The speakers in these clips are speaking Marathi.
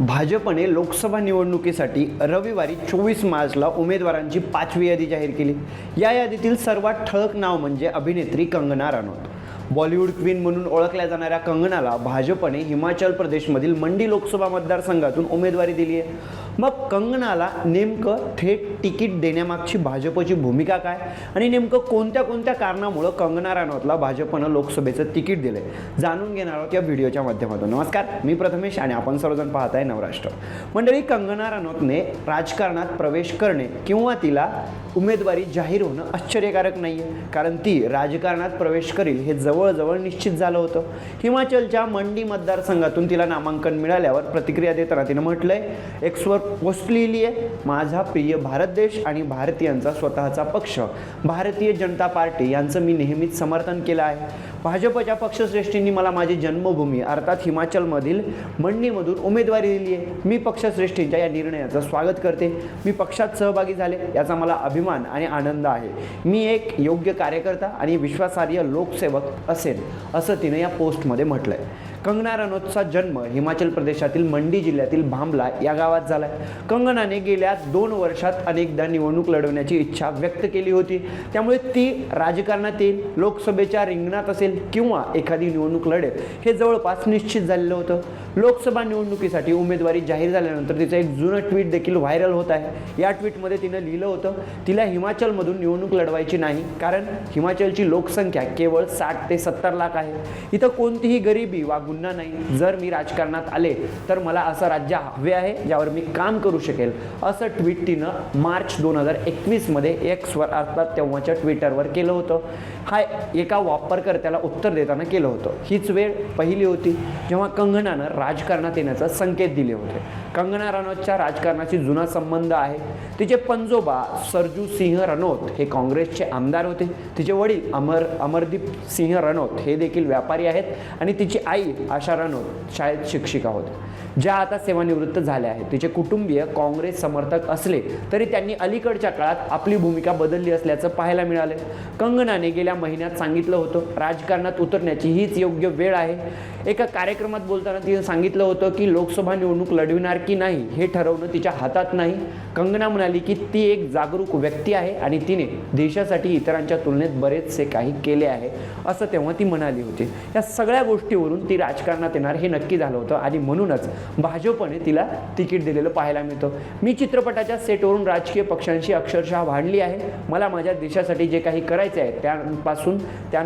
भाजपने लोकसभा निवडणुकीसाठी रविवारी चोवीस मार्चला उमेदवारांची पाचवी यादी जाहीर केली. या यादीतील सर्वात ठळक नाव म्हणजे अभिनेत्री कंगना रानौत. बॉलिवूड क्वीन म्हणून ओळखल्या जाणाऱ्या कंगनाला भाजपने हिमाचल प्रदेशमधील मंडी लोकसभा मतदारसंघातून उमेदवारी दिली आहे मग कंगनाला नेमकं थेट तिकीट देण्यामागची भाजपची भूमिका काय? आणि नेमकं कोणत्या कोणत्या कारणामुळं कंगना राणौतला भाजपनं लोकसभेचं तिकीट दिलंय? जाणून घेणार आहोत या व्हिडिओच्या माध्यमातून. नमस्कार मी प्रथमेश आणि आपण सर्वजण पाहताय नवराष्ट्र. मंडळी कंगना राणौतने राजकारणात प्रवेश करणे किंवा तिला उमेदवारी जाहीर होणं आश्चर्यकारक नाही आहे कारण ती राजकारणात प्रवेश करील हे जवळजवळ निश्चित झालं होतं. हिमाचलच्या मंडी मतदारसंघातून तिला नामांकन मिळाल्यावर प्रतिक्रिया देताना तिनं म्हटलंय एक्सवर पोस्ट लिहिली आहे. माझा प्रिय भारत देश आणि भारतीयांचा स्वतःचा पक्ष. भारतीय जनता पार्टी यांचं मी नेहमीच समर्थन केलं आहे. भाजपच्या पक्षश्रेष्ठींनी मला माझी जन्मभूमी अर्थात हिमाचलमधील मंडीमधून उमेदवारी दिली आहे. मी पक्षश्रेष्ठींच्या या निर्णयाचं स्वागत करते. मी पक्षात सहभागी झाले याचा मला अभिमान आणि आनंद आहे. मी एक योग्य कार्यकर्ता आणि विश्वासार्ह लोकसेवक असेल असं तिने या पोस्टमध्ये म्हटलं आहे कंगना रनौतचा जन्म हिमाचल प्रदेशातील मंडी जिल्ह्यातील भांबला या गावात झाला आहे कंगनाने गेल्या दोन वर्षात अनेकदा निवडणूक लढवण्याची इच्छा व्यक्त केली होती. त्यामुळे ती राजकारणात येईल लोकसभेच्या रिंगणात असेल किंवा एखादी निवडणूक लढेल हे जवळपास निश्चित झालेलं होतं. लोकसभा निवडणुकीसाठी उमेदवारी जाहीर झाल्यानंतर तिचं एक जुनं ट्विट देखील व्हायरल होत आहे. या ट्विटमध्ये तिनं लिहिलं होतं तिला हिमाचलमधून निवडणूक लढवायची नाही कारण हिमाचलची लोकसंख्या केवळ साठ ते सत्तर लाख आहे. इथं कोणतीही गरिबी वा गुन्हा नाही. जर मी राजकारणात आले तर मला असं राज्य हवे आहे ज्यावर मी काम करू शकेल. असं ट्विट तिनं मार्च दोन हजार एकवीसमध्ये एक्सवर अर्थात तेव्हाच्या ट्विटरवर केलं होतं. हा एका वापरकर्त्याला उत्तर देताना केलं होतं. हीच वेळ पहिली होती जेव्हा कंगनानं राजकारणात येण्याचा संकेत दिले होते. कंगना रनौतच्या राजकारणाशी जुना संबंध आहे. तिचे पंजोबा सरजू सिंह रनौत हे काँग्रेसचे आमदार होते. तिचे वडील अमर अमरदीप सिंह रनौत हे देखील व्यापारी आहेत. आणि तिची आई आशा रनौत शाळेत शिक्षिका होते. ज्या आता सेवानिवृत्त झाल्या आहेत तिचे कुटुंबीय काँग्रेस समर्थक असले तरी त्यांनी अलीकडच्या काळात आपली भूमिका बदलली असल्याचं पाहायला मिळाले. कंगनाने गेल्या महिन्यात सांगितलं होतं राजकारणात उतरण्याची हीच योग्य वेळ आहे. एका कार्यक्रमात बोलताना तिने सांगितलं होतं की लोकसभा निवडणूक लढविणार की नाही हे ठरवणं तिच्या हातात नाही. कंगना म्हणाली की ती एक जागरूक व्यक्ती आहे आणि तिने देशासाठी इतरांच्या तुलनेत बरेचसे काही केले आहे असं तेव्हा ती म्हणाली होती. या सगळ्या गोष्टीवरून ती राजकारणात येणार हे नक्की झालं होतं. आणि म्हणूनच भाजपने तिला तिकीट दिलेलं पाहायला मिळतं. मी चित्रपटाच्या सेटवरून राजकीय पक्षांशी अक्षरशः भांडली आहे. मला माझ्या देशासाठी जे काही करायचे आहे त्यापासून त्या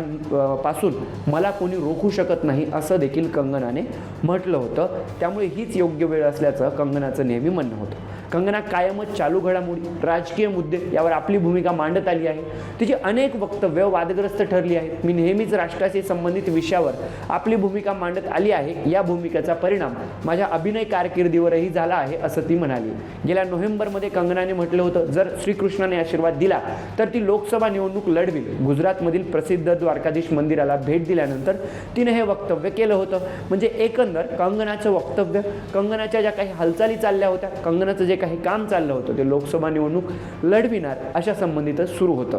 पासून मला कोणी रोखू शकत नाही असं देखील कंगनाने म्हटलं होतं. त्यामुळे हीच योग्य वेळ असल्याचं कंगनाचं नेहमी म्हणणं होतं. कंगना कायमच चालू घडामोडी राजकीय मुद्दे यावर आपली भूमिका मांडत आली आहे. तिची अनेक वक्तव्य वादग्रस्त ठरली आहेत. मी नेहमीच राष्ट्राशी संबंधित विषयावर आपली भूमिका मांडत आली आहे. या भूमिकेचा परिणाम माझ्या अभिनय कारकिर्दीवरही झाला आहे असं ती म्हणाली. गेल्या नोव्हेंबरमध्ये कंगनाने म्हटलं होतं जर श्रीकृष्णाने आशीर्वाद दिला तर ती लोकसभा निवडणूक लढवी गुजरातमधील प्रसिद्ध द्वारकाधीश मंदिराला भेट दिल्यानंतर तिने हे वक्तव्य केलं होतं. म्हणजे एकंदर कंगनाचं वक्तव्य कंगनाच्या ज्या काही हालचाली चालल्या होत्या कंगनाचं जे काही काम चाललं होतं ते लोकसभा निवडणूक लढविणार अशा संबंधितच सुरू होतं.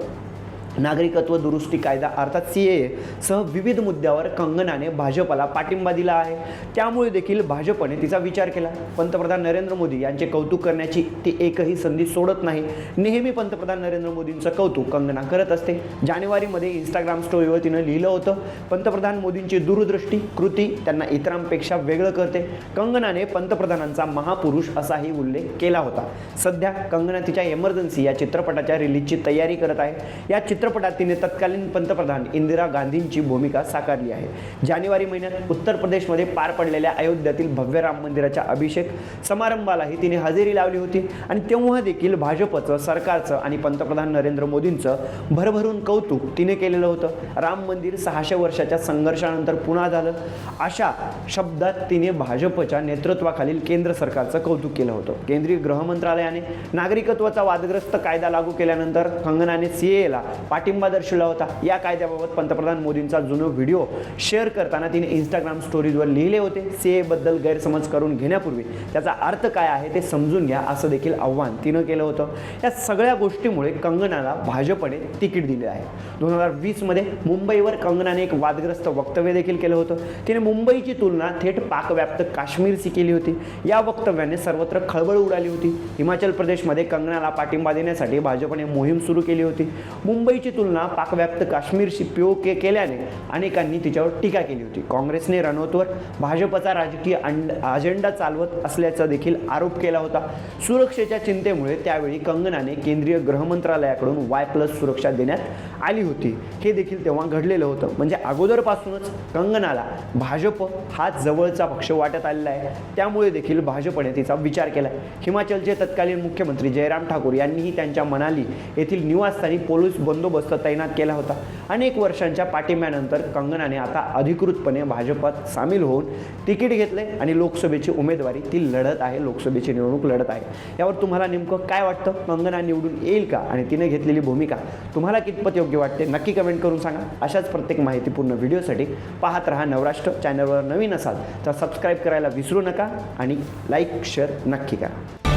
नागरिकत्व दुरुस्ती कायदा अर्थात सी ए सह विविध मुद्द्यावर कंगनाने भाजपला पाठिंबा दिला आहे. त्यामुळे देखील भाजपने तिचा विचार केला. पंतप्रधान नरेंद्र मोदी यांचे कौतुक करण्याची ती एकही संधी सोडत नाही. नेहमी पंतप्रधान नरेंद्र मोदींचं कौतुक कंगना करत असते. जानेवारीमध्ये इंस्टाग्राम स्टोरीवर तिनं लिहिलं होतं पंतप्रधान मोदींची दूरदृष्टी कृती त्यांना इतरांपेक्षा वेगळं करते. कंगनाने पंतप्रधानांचा महापुरुष असाही उल्लेख केला होता. सध्या कंगना तिच्या एमर्जन्सी या चित्रपटाच्या रिलीजची तयारी करत आहे. या चित्र चित्रपटात तिने तत्कालीन पंतप्रधान इंदिरा गांधींची भूमिका साकारली आहे. जानेवारी महिन्यात उत्तर प्रदेशमध्ये पार पडलेल्या अयोध्यातील भव्य राम मंदिराच्या अभिषेक समारंभालाही तिने हजेरी लावली होती आणि तेव्हा देखील भाजपचं सरकारचं आणि पंतप्रधान नरेंद्र मोदींचं भरभरून कौतुक तिने केलेलं होतं. राम मंदिर सहाशे वर्षाच्या संघर्षानंतर पुन्हा झालं. अशा शब्दात तिने भाजपच्या नेतृत्वाखालील केंद्र सरकारचं कौतुक केलं होतं. केंद्रीय गृह मंत्रालयाने नागरिकत्वाचा वादग्रस्त कायदा लागू केल्यानंतर कंगनाने सी एला पाठिंबा दर्शवला होता. या कायद्याबाबत पंतप्रधान मोदींचा जुनो व्हिडिओ शेअर करताना तिने इंस्टाग्राम स्टोरीजवर लिहिले होते. सीएबद्दल गैरसमज करून घेण्यापूर्वी. त्याचा अर्थ काय आहे ते समजून घ्या असं देखील आव्हान तिनं केलं होतं. या सगळ्या गोष्टीमुळे कंगनाला भाजपने तिकीट दिले आहे. दोन हजार वीसमध्ये मुंबईवर कंगनाने एक वादग्रस्त वक्तव्य देखील केलं होतं. तिने मुंबईची तुलना थेट पाकव्याप्त काश्मीरशी केली होती. या वक्तव्याने सर्वत्र खळबळ उडाली होती. हिमाचल प्रदेशमध्ये कंगनाला पाठिंबा देण्यासाठी भाजपने मोहीम सुरू केली होती. मुंबई मुंबईची तुलना पाकव्याप्त काश्मीरशी पीओ के केल्याने अनेकांनी तिच्यावर टीका केली होती. काँग्रेसने रणौतवर भाजपचा राजकीय अंड अजेंडा चालवत असल्याचा देखील आरोप केला होता. सुरक्षेच्या चिंतेमुळे त्यावेळी कंगनाने केंद्रीय गृहमंत्रालयाकडून वाय प्लस सुरक्षा देण्यात आली होती. हे देखील तेव्हा घडलेलं होतं. म्हणजे अगोदरपासूनच कंगनाला भाजप हा जवळचा पक्ष वाटत आलेला आहे. त्यामुळे देखील भाजपने तिचा विचार केला. हिमाचलचे तत्कालीन मुख्यमंत्री जयराम ठाकूर यांनीही त्यांच्या मनाली येथील निवासस्थानी पोलीस बंदोबस्त तैनात केला होता. अनेक वर्षांच्या पाठिंब्यानंतर कंगनाने आता अधिकृतपणे भाजपात सामील होऊन तिकीट घेतले आणि लोकसभेची उमेदवारी ती लढत आहे लोकसभेची निवडणूक लढत आहे. यावर तुम्हाला नेमकं काय वाटतं? कंगना निवडून येईल का? आणि तिने घेतलेली भूमिका तुम्हाला कितपत योग्य वाटते? नक्की कमेंट करून सांगा. अशाच प्रत्येक माहितीपूर्ण व्हिडिओसाठी पाहत रहा नवराष्ट्र चॅनलवर नवीन असाल तर सबस्क्राईब करायला विसरू नका आणि लाईक शेअर नक्की करा.